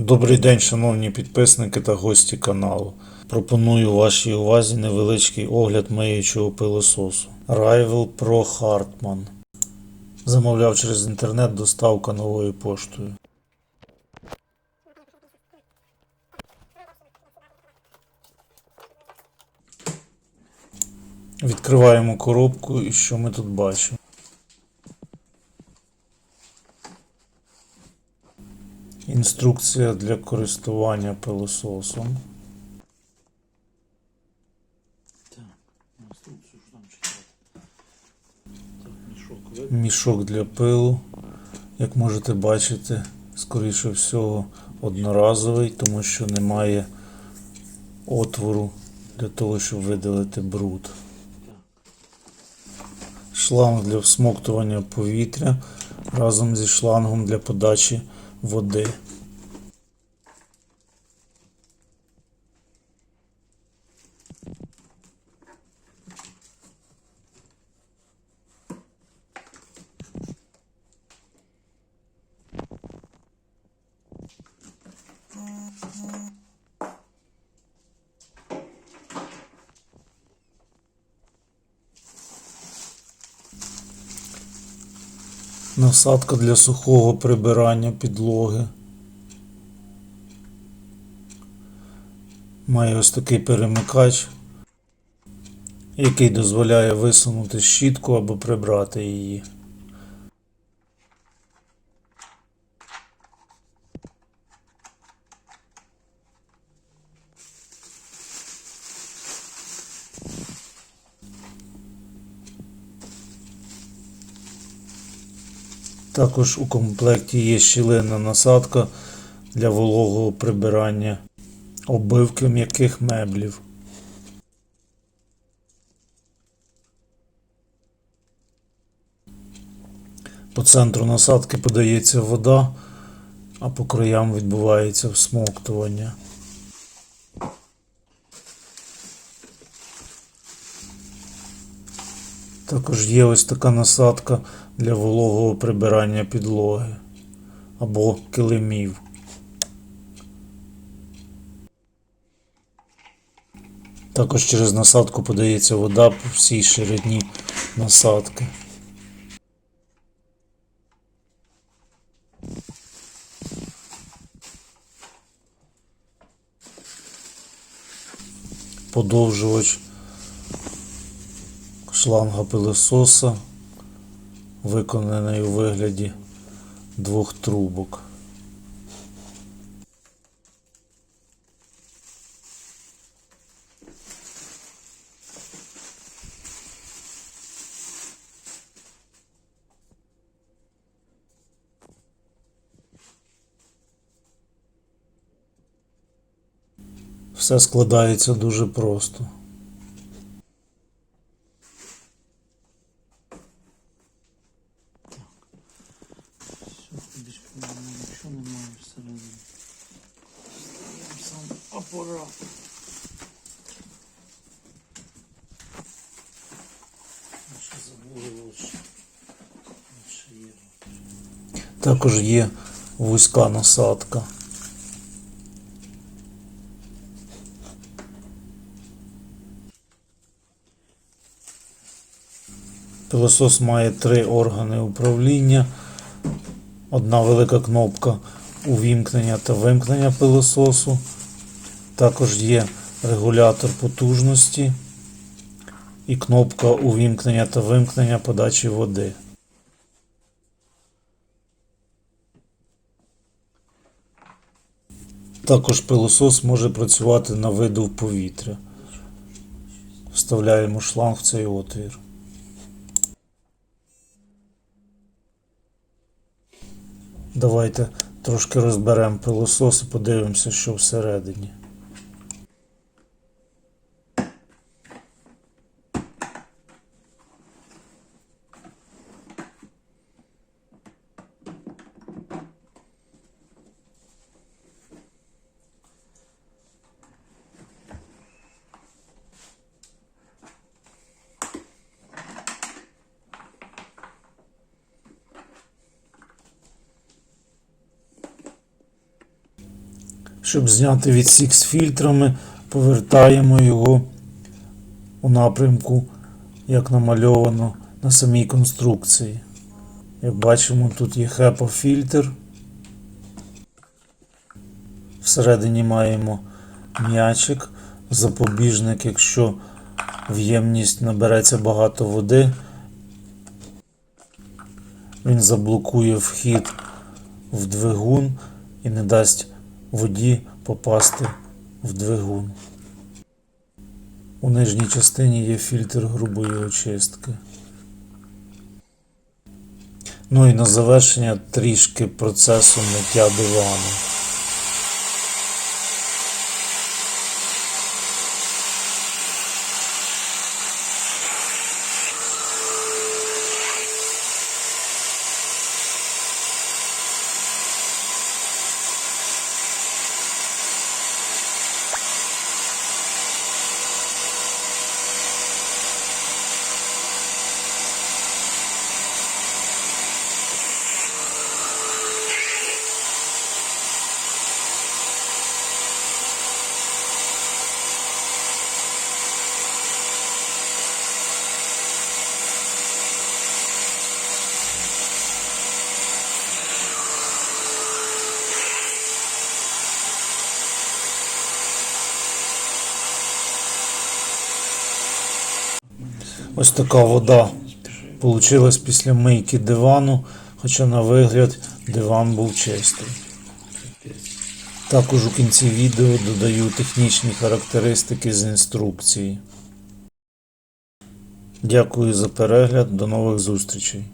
Добрий день, шановні підписники та гості каналу. Пропоную вашій увазі невеличкий огляд миючого пилососу. Rival Pro Hartman. Замовляв через інтернет доставка новою поштою. Відкриваємо коробку і що ми тут бачимо. Інструкція для користування пилососом. Мішок для пилу. Як можете бачити, скоріше всього одноразовий, тому що немає отвору для того, щоб видалити бруд. Шланг для всмоктування повітря разом зі шлангом для подачі води. Насадка для сухого прибирання підлоги. Має ось такий перемикач, який дозволяє висунути щітку або прибрати її. Також у комплекті є щілинна насадка для вологого прибирання оббивки м'яких меблів. По центру насадки подається вода, а по краям відбувається всмоктування. Також є ось така насадка для вологого прибирання підлоги або килимів. Також через насадку подається вода по всій ширині насадки. Подовжувач шланга пилососа, виконаний у вигляді двох трубок. Все складається дуже просто. Все, ходиш по мене, нічого немає всередині. Сам апарат. Ще забули. Ще є. Також є вузька насадка. Пилосос має три органи управління. Одна велика кнопка увімкнення та вимкнення пилососу. Також є регулятор потужності і кнопка увімкнення та вимкнення подачі води. Також пилосос може працювати на видув повітря. Вставляємо шланг в цей отвір. Давайте трошки розберемо пилосос і подивимося, що всередині. Щоб зняти відсік з фільтрами, повертаємо його у напрямку, як намальовано на самій конструкції. Як бачимо, тут є HEPA фільтр. Всередині маємо м'ячик, запобіжник, якщо в ємність набереться багато води, він заблокує вхід в двигун і не дасть воді попасти в двигун. У нижній частині є фільтр грубої очистки. Ну і на завершення трішки процесу миття дивану. Ось така вода получилась після мийки дивану, хоча на вигляд диван був чистий. Також у кінці відео додаю технічні характеристики з інструкції. Дякую за перегляд, до нових зустрічей.